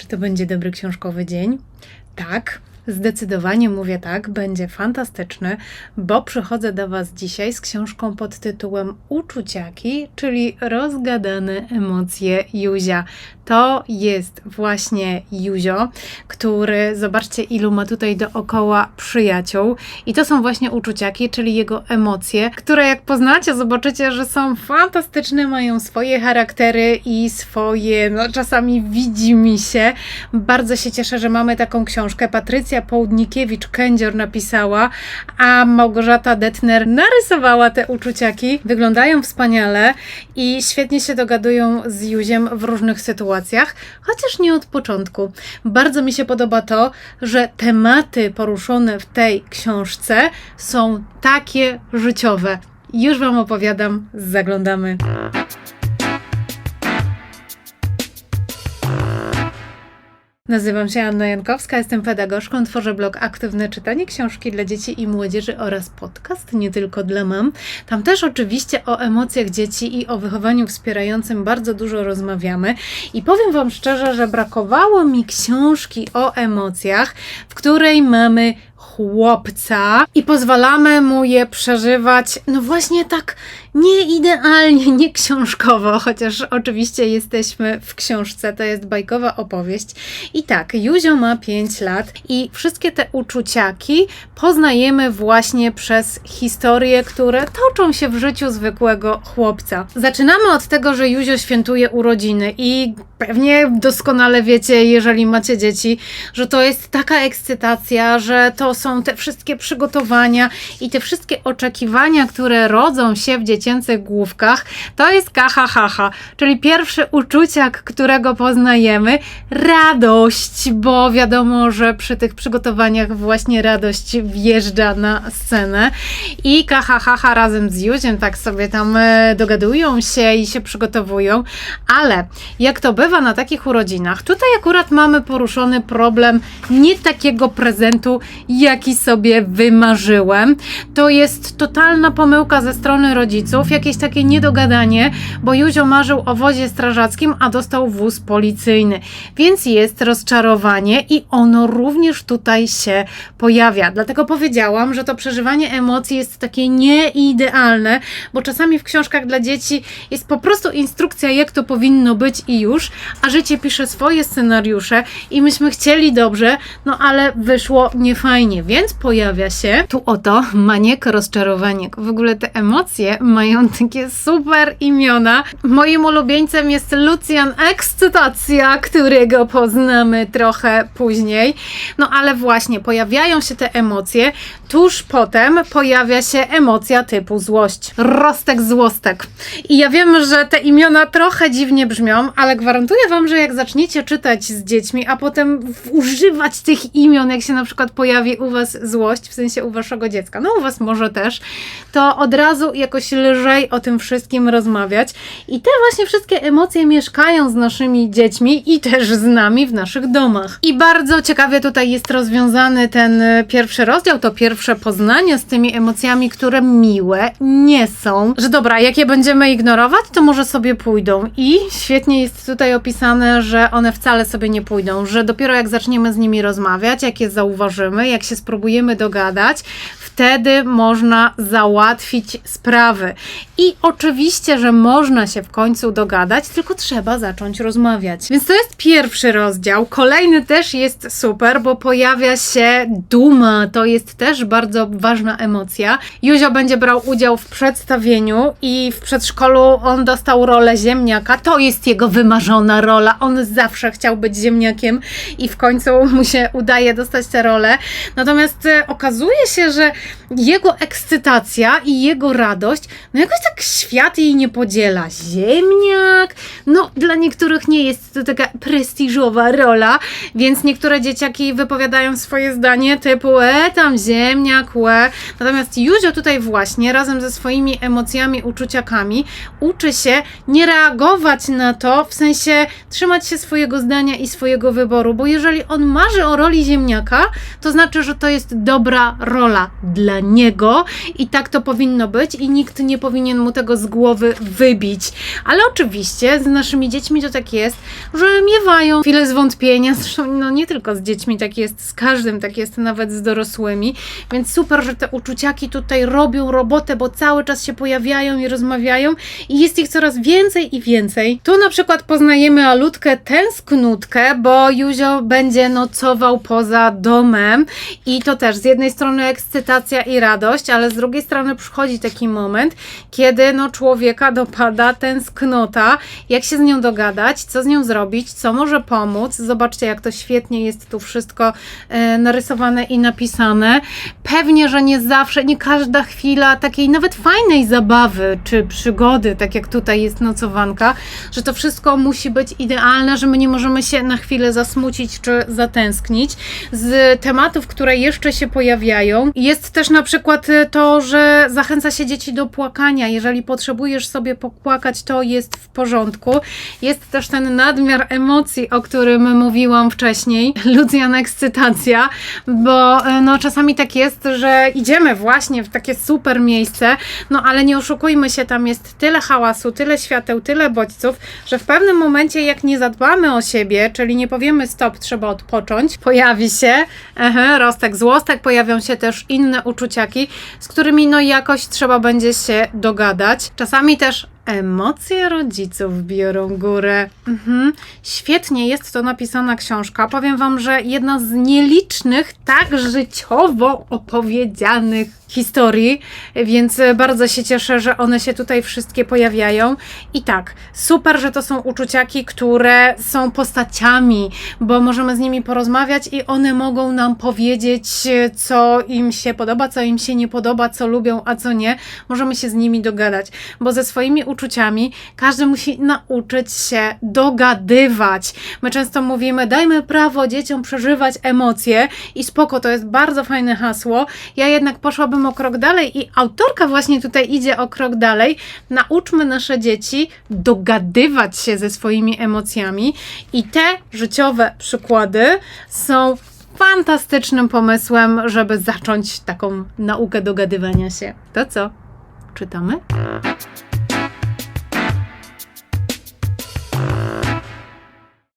Czy to będzie dobry książkowy dzień? Tak, zdecydowanie mówię tak, będzie fantastyczny, bo przychodzę do Was dzisiaj z książką pod tytułem Uczuciaki, czyli rozgadane emocje Juzia. To jest właśnie Juzio, który, zobaczcie ilu ma tutaj dookoła przyjaciół i to są właśnie uczuciaki, czyli jego emocje, które jak poznacie, zobaczycie, że są fantastyczne, mają swoje charaktery i swoje, no czasami widzi mi się. Bardzo się cieszę, że mamy taką książkę. Patrycja Południkiewicz-Kędzior napisała, a Małgorzata Detner narysowała te uczuciaki. Wyglądają wspaniale i świetnie się dogadują z Juziem w różnych sytuacjach, chociaż nie od początku. Bardzo mi się podoba to, że tematy poruszone w tej książce są takie życiowe. Już Wam opowiadam, zaglądamy. Nazywam się Anna Jankowska, jestem pedagogzką, tworzę blog Aktywne Czytanie, książki dla dzieci i młodzieży oraz podcast nie tylko dla mam. Tam też oczywiście o emocjach dzieci i o wychowaniu wspierającym bardzo dużo rozmawiamy. I powiem Wam szczerze, że brakowało mi książki o emocjach, w której mamy chłopca i pozwalamy mu je przeżywać, no właśnie tak nie idealnie, nie książkowo, chociaż oczywiście jesteśmy w książce, to jest bajkowa opowieść. I tak, Juzio ma 5 lat i wszystkie te uczuciaki poznajemy właśnie przez historie, które toczą się w życiu zwykłego chłopca. Zaczynamy od tego, że Juzio świętuje urodziny i pewnie doskonale wiecie, jeżeli macie dzieci, że to jest taka ekscytacja, że to są te wszystkie przygotowania i te wszystkie oczekiwania, które rodzą się w dziecięcych główkach, to jest kahahaha, czyli pierwszy uczuciak, którego poznajemy, radość, bo wiadomo, że przy tych przygotowaniach właśnie radość wjeżdża na scenę. I kahahaha razem z Juziem tak sobie tam e, dogadują się i się przygotowują, ale jak to bywa na takich urodzinach, tutaj akurat mamy poruszony problem nie takiego prezentu, jaki sobie wymarzyłem. To jest totalna pomyłka ze strony rodziców, jakieś takie niedogadanie, bo Józio marzył o wozie strażackim, a dostał wóz policyjny. Więc jest rozczarowanie i ono również tutaj się pojawia. Dlatego powiedziałam, że to przeżywanie emocji jest takie nieidealne, bo czasami w książkach dla dzieci jest po prostu instrukcja, jak to powinno być i już, a życie pisze swoje scenariusze i myśmy chcieli dobrze, no ale wyszło niefajnie, więc pojawia się tu oto maniek, rozczarowanie. W ogóle te emocje mają takie super imiona. Moim ulubieńcem jest Lucjan Ekscytacja, którego poznamy trochę później. No ale właśnie, pojawiają się te emocje, tuż potem pojawia się emocja typu złość. Rostek, złostek. I ja wiem, że te imiona trochę dziwnie brzmią, ale gwarantuję Wam, że jak zaczniecie czytać z dziećmi, a potem używać tych imion, jak się na przykład pojawi u Was złość, w sensie u Waszego dziecka, no u Was może też, to od razu jakoś lżej o tym wszystkim rozmawiać. I te właśnie wszystkie emocje mieszkają z naszymi dziećmi i też z nami w naszych domach. I bardzo ciekawie tutaj jest rozwiązany ten y, pierwszy rozdział, to pierwsze poznanie z tymi emocjami, które miłe nie są. Że dobra, jak je będziemy ignorować, to może sobie pójdą. I świetnie jest tutaj opisane, że one wcale sobie nie pójdą, że dopiero jak zaczniemy z nimi rozmawiać, jak je zauważymy, jak się spróbujemy dogadać, wtedy można załatwić sprawy. I oczywiście, że można się w końcu dogadać, tylko trzeba zacząć rozmawiać. Więc to jest pierwszy rozdział. Kolejny też jest super, bo pojawia się duma. To jest też bardzo ważna emocja. Józio będzie brał udział w przedstawieniu i w przedszkolu on dostał rolę ziemniaka. To jest jego wymarzona rola. On zawsze chciał być ziemniakiem i w końcu mu się udaje dostać tę rolę. Natomiast e, okazuje się, że jego ekscytacja i jego radość, no jakoś tak świat jej nie podziela. Ziemniak, no dla niektórych nie jest to taka prestiżowa rola, więc niektóre dzieciaki wypowiadają swoje zdanie typu e tam ziemniak, łe. Natomiast Józio tutaj właśnie razem ze swoimi emocjami, uczuciakami uczy się nie reagować na to, w sensie trzymać się swojego zdania i swojego wyboru, bo jeżeli on marzy o roli ziemniaka, to znaczy, że to jest dobra rola dla niego i tak to powinno być i nikt nie powinien mu tego z głowy wybić. Ale oczywiście z naszymi dziećmi to tak jest, że miewają chwilę zwątpienia, zresztą no nie tylko z dziećmi, tak jest z każdym, tak jest nawet z dorosłymi, więc super, że te uczuciaki tutaj robią robotę, bo cały czas się pojawiają i rozmawiają i jest ich coraz więcej i więcej. Tu na przykład poznajemy Alutkę tęsknutkę, bo Juzio będzie nocował poza domem i to też z jednej strony ekscytacja i radość, ale z drugiej strony przychodzi taki moment, kiedy no człowieka dopada tęsknota, jak się z nią dogadać, co z nią zrobić, co może pomóc. Zobaczcie, jak to świetnie jest tu wszystko e, narysowane i napisane. Pewnie, że nie zawsze, nie każda chwila takiej nawet fajnej zabawy czy przygody, tak jak tutaj jest nocowanka, że to wszystko musi być idealne, że my nie możemy się na chwilę zasmucić czy zatęsknić. Z tematów, które jeszcze się pojawiają, jest też na przykład e, to, że zachęca się dzieci do płakania. Jeżeli potrzebujesz sobie popłakać, to jest w porządku. Jest też ten nadmiar emocji, o którym mówiłam wcześniej, ludzjana ekscytacja, bo e, no, czasami tak jest, że idziemy właśnie w takie super miejsce, no ale nie oszukujmy się, tam jest tyle hałasu, tyle świateł, tyle bodźców, że w pewnym momencie, jak nie zadbamy o siebie, czyli nie powiemy stop, trzeba odpocząć, pojawi się aha, rostek, złostek, pojawią się też inne uczuciaki, z którymi no jakoś trzeba będzie się dogadać. Czasami też Emocje rodziców biorą górę. Mhm. Świetnie jest to napisana książka. Powiem Wam, że jedna z nielicznych, tak życiowo opowiedzianych historii, więc bardzo się cieszę, że one się tutaj wszystkie pojawiają. I tak, super, że to są uczuciaki, które są postaciami, bo możemy z nimi porozmawiać i one mogą nam powiedzieć, co im się podoba, co im się nie podoba, co lubią, a co nie. Możemy się z nimi dogadać, bo ze swoimi uczuciami każdy musi nauczyć się dogadywać. My często mówimy, dajmy prawo dzieciom przeżywać emocje i spoko, to jest bardzo fajne hasło. Ja jednak poszłabym o krok dalej i autorka właśnie tutaj idzie o krok dalej. Nauczmy nasze dzieci dogadywać się ze swoimi emocjami i te życiowe przykłady są fantastycznym pomysłem, żeby zacząć taką naukę dogadywania się. To co? Czytamy?